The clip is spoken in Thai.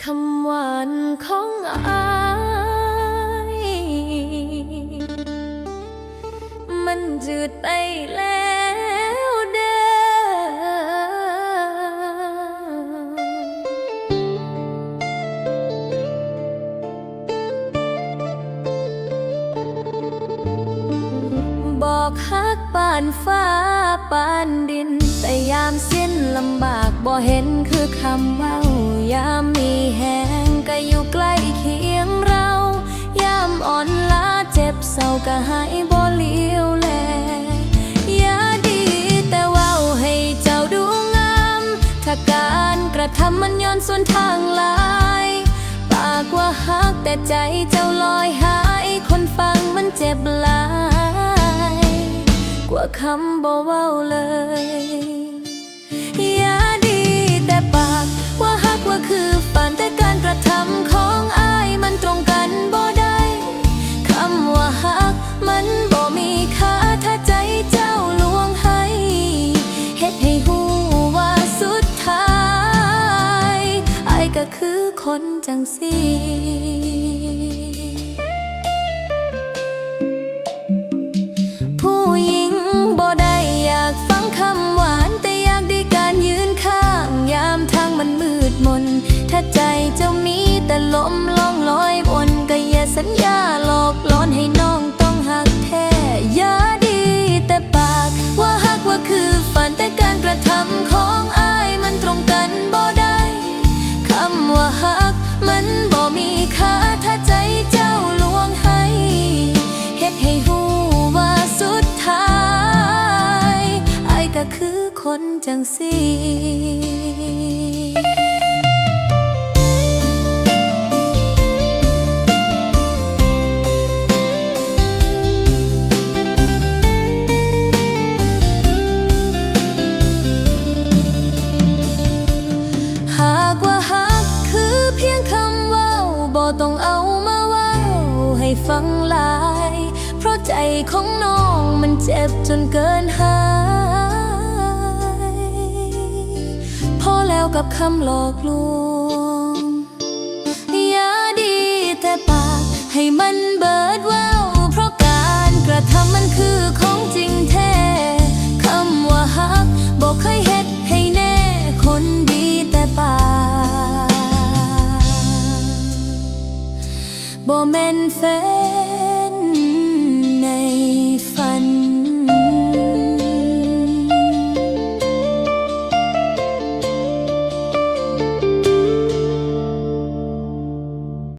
คำหวานของอายมันจืดไปแล้ว อกฮักปานฟ้าปานดิน แต่ยามสิ้นลำบากบ่เห็นคือคำเว้ายามมีแหงก็อยู่ใกล้เคียงเรา ยามอ่อนล้าเจ็บเศร้าก็หายบ่เลี้ยวแลอย่าดีแต่เว้าให้เจ้าดูงามถ้าการกระทำมันย้อนส่วนทางลาย ปากว่าฮักแต่ใจเจ้า ว่าคำบ่เว้าเลยอย่าดีแต่ปาก ว่าฮักว่าคือฝันแต่การกระทำของอายมันตรงกันบ่ได้คำว่าฮักมันบ่มีค่าถ้าใจเจ้าลวงให้เฮ็ดให้หูว่าสุดท้ายอายก็คือคนจังสีผู้ห ถ้าใจเจ้ามีแต่ลมลองลอยบนก็อย่าสัญญาหลอกหลอนให้น้องต้องหักแท้อย่าดีแต่ปาก ว่าหักว่าคือฝันแต่การกระทำของอายมันตรงกันบ่ได้คำว่าฮักมันบ่มีค่าถ้าใจเจ้าลวงให้เฮ็ดให้หูว่าสุดท้ายอายก็คือคนจังสี ต้องเอามาเว่าให้ฟังหลาย เพราะใจของน้องมันเจ็บจนเกินหาย พอแล้วกับคำหลอกลวง อย่าดีแต่ปากให้มันเบิ Momenten